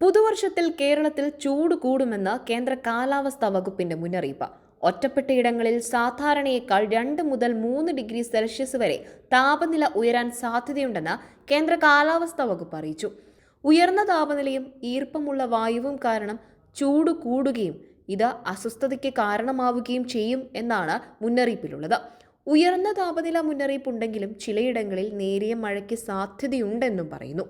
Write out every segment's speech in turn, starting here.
പുതുവർഷത്തിൽ കേരളത്തിൽ ചൂട് കൂടുമെന്ന് കേന്ദ്ര കാലാവസ്ഥാ വകുപ്പിന്റെ മുന്നറിയിപ്പ്. ഒറ്റപ്പെട്ടയിടങ്ങളിൽ സാധാരണയേക്കാൾ രണ്ട് മുതൽ മൂന്ന് ഡിഗ്രി സെൽഷ്യസ് വരെ താപനില ഉയരാൻ സാധ്യതയുണ്ടെന്ന് കേന്ദ്ര കാലാവസ്ഥാ വകുപ്പ് അറിയിച്ചു. ഉയർന്ന താപനിലയും ഈർപ്പമുള്ള വായുവും കാരണം ചൂട് കൂടുകയും ഇത് അസ്വസ്ഥതയ്ക്ക് കാരണമാവുകയും ചെയ്യും എന്നാണ് മുന്നറിയിപ്പിലുള്ളത്. ഉയർന്ന താപനില മുന്നറിയിപ്പുണ്ടെങ്കിലും ചിലയിടങ്ങളിൽ നേരിയ മഴയ്ക്ക് സാധ്യതയുണ്ടെന്നും പറയുന്നു.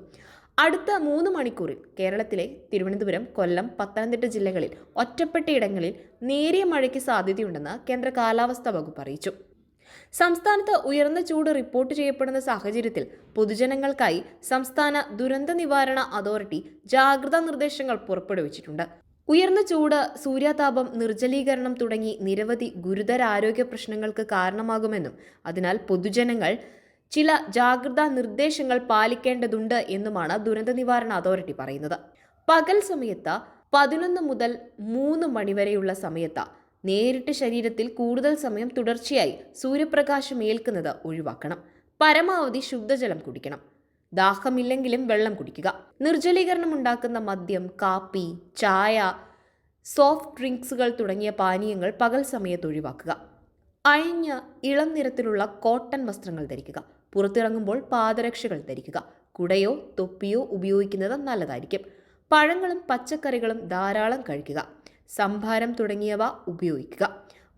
അടുത്ത മൂന്ന് മണിക്കൂറിൽ കേരളത്തിലെ തിരുവനന്തപുരം കൊല്ലം പത്തനംതിട്ട ജില്ലകളിൽ ഒറ്റപ്പെട്ട ഇടങ്ങളിൽ നേരിയ മഴയ്ക്ക് സാധ്യതയുണ്ടെന്ന് കേന്ദ്ര കാലാവസ്ഥാ വകുപ്പ് അറിയിച്ചു. സംസ്ഥാനത്ത് ഉയർന്ന ചൂട് റിപ്പോർട്ട് ചെയ്യപ്പെടുന്ന സാഹചര്യത്തിൽ പൊതുജനങ്ങൾക്കായി സംസ്ഥാന ദുരന്ത നിവാരണ അതോറിറ്റി ജാഗ്രതാ നിർദ്ദേശങ്ങൾ പുറപ്പെടുവിച്ചിട്ടുണ്ട്. ഉയർന്ന ചൂട് സൂര്യാതാപം നിർജലീകരണം തുടങ്ങി നിരവധി ഗുരുതര ആരോഗ്യ പ്രശ്നങ്ങൾക്ക് കാരണമാകുമെന്നും അതിനാൽ പൊതുജനങ്ങൾ ചില ജാഗ്രതാ നിർദ്ദേശങ്ങൾ പാലിക്കേണ്ടതുണ്ട് എന്നുമാണ് ദുരന്ത നിവാരണ അതോറിറ്റി പറയുന്നത്. പകൽ സമയത്ത് പതിനൊന്ന് മുതൽ മൂന്ന് മണിവരെയുള്ള സമയത്ത് നേരിട്ട് ശരീരത്തിൽ കൂടുതൽ സമയം തുടർച്ചയായി സൂര്യപ്രകാശം ഏൽക്കുന്നത് ഒഴിവാക്കണം. പരമാവധി ശുദ്ധജലം കുടിക്കണം. ദാഹമില്ലെങ്കിലും വെള്ളം കുടിക്കുക. നിർജലീകരണം ഉണ്ടാക്കുന്ന മദ്യം കാപ്പി ചായ സോഫ്റ്റ് ഡ്രിങ്ക്സുകൾ തുടങ്ങിയ പാനീയങ്ങൾ പകൽ സമയത്ത് ഒഴിവാക്കുക. അയഞ്ഞ ഇളം നിറത്തിലുള്ള കോട്ടൺ വസ്ത്രങ്ങൾ ധരിക്കുക. പുറത്തിറങ്ങുമ്പോൾ പാദരക്ഷകൾ ധരിക്കുക. കുടയോ തൊപ്പിയോ ഉപയോഗിക്കുന്നത് നല്ലതായിരിക്കും. പഴങ്ങളും പച്ചക്കറികളും ധാരാളം കഴിക്കുക. സംഭാരം തുടങ്ങിയവ ഉപയോഗിക്കുക.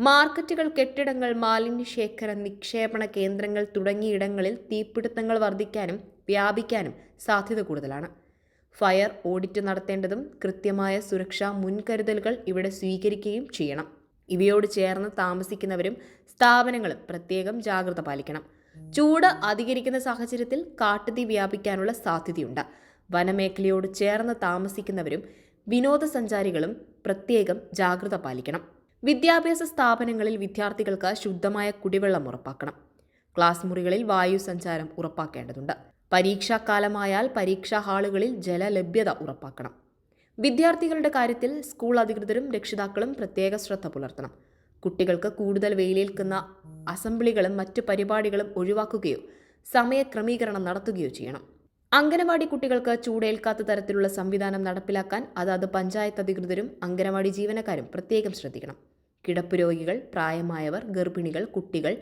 മാർക്കറ്റുകൾ കെട്ടിടങ്ങൾ മാലിന്യ ശേഖര നിക്ഷേപണ കേന്ദ്രങ്ങൾ തുടങ്ങിയിടങ്ങളിൽ തീപിടുത്തങ്ങൾ വർദ്ധിക്കാനും വ്യാപിക്കാനും സാധ്യത കൂടുതലാണ്. ഫയർ ഓഡിറ്റ് നടത്തേണ്ടതും കൃത്യമായ സുരക്ഷാ മുൻകരുതലുകൾ ഇവിടെ സ്വീകരിക്കുകയും ചെയ്യണം. ഇവയോട് ചേർന്ന് താമസിക്കുന്നവരും സ്ഥാപനങ്ങളും പ്രത്യേകം ജാഗ്രത പാലിക്കണം. ചൂട് അധികരിക്കുന്ന സാഹചര്യത്തിൽ കാട്ടുതീ വ്യാപിക്കാനുള്ള സാധ്യതയുണ്ട്. വനമേഖലയോട് ചേർന്ന് താമസിക്കുന്നവരും വിനോദസഞ്ചാരികളും പ്രത്യേകം ജാഗ്രത പാലിക്കണം. വിദ്യാഭ്യാസ സ്ഥാപനങ്ങളിൽ വിദ്യാർത്ഥികൾക്ക് ശുദ്ധമായ കുടിവെള്ളം ഉറപ്പാക്കണം. ക്ലാസ് മുറികളിൽ വായു സഞ്ചാരം ഉറപ്പാക്കേണ്ടതുണ്ട്. പരീക്ഷാക്കാലമായാൽ പരീക്ഷാ ഹാളുകളിൽ ജലലഭ്യത ഉറപ്പാക്കണം. വിദ്യാർത്ഥികളുടെ കാര്യത്തിൽ സ്കൂൾ അധികൃതരും രക്ഷിതാക്കളും പ്രത്യേക ശ്രദ്ധ പുലർത്തണം. കുട്ടികൾക്ക് കൂടുതൽ വെയിലേൽക്കുന്ന അസംബ്ലികളും മറ്റു പരിപാടികളും ഒഴിവാക്കുകയോ സമയക്രമീകരണം നടത്തുകയോ ചെയ്യണം. അംഗനവാടി കുട്ടികൾക്ക് ചൂടേൽക്കാത്ത തരത്തിലുള്ള സംവിധാനം നടപ്പിലാക്കാൻ അതാത് പഞ്ചായത്ത് അധികൃതരും അംഗനവാടി ജീവനക്കാരും പ്രത്യേകം ശ്രദ്ധിക്കണം. കിടപ്പ് രോഗികൾ പ്രായമായവർ ഗർഭിണികൾ കുട്ടികൾ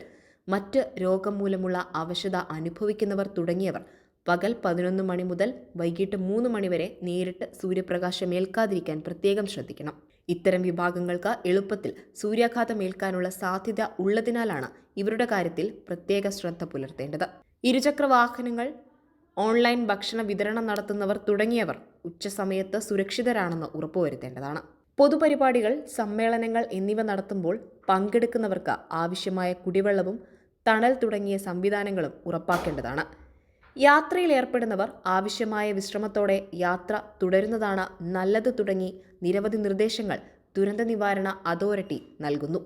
മറ്റ് രോഗം മൂലമുള്ള അവശത അനുഭവിക്കുന്നവർ തുടങ്ങിയവർ പകൽ പതിനൊന്ന് മണി മുതൽ വൈകിട്ട് മൂന്ന് മണി വരെ നേരിട്ട് സൂര്യപ്രകാശം ഏൽക്കാതിരിക്കാൻ പ്രത്യേകം ശ്രദ്ധിക്കണം. ഇത്തരം വിഭാഗങ്ങൾക്ക് എളുപ്പത്തിൽ സൂര്യാഘാതം ഏൽക്കാനുള്ള സാധ്യത ഉള്ളതിനാലാണ് ഇവരുടെ കാര്യത്തിൽ പ്രത്യേക ശ്രദ്ധ പുലർത്തേണ്ടത്. ഇരുചക്ര വാഹനങ്ങൾ ഓൺലൈൻ ഭക്ഷണ വിതരണം നടത്തുന്നവർ തുടങ്ങിയവർ ഉച്ചസമയത്ത് സുരക്ഷിതരാണെന്ന് ഉറപ്പുവരുത്തേണ്ടതാണ്. പൊതുപരിപാടികൾ സമ്മേളനങ്ങൾ എന്നിവ നടത്തുമ്പോൾ പങ്കെടുക്കുന്നവർക്ക് ആവശ്യമായ കുടിവെള്ളവും തണൽ തുടങ്ങിയ സംവിധാനങ്ങളും ഉറപ്പാക്കേണ്ടതാണ്. യാത്രയിൽ ഏർപ്പെടുന്നവർ ആവശ്യമായ വിശ്രമത്തോടെ യാത്ര തുടരുന്നതാണ് നല്ലത് തുടങ്ങി നിരവധി നിർദ്ദേശങ്ങൾ ദുരന്ത നിവാരണ അതോറിറ്റി നൽകുന്നു.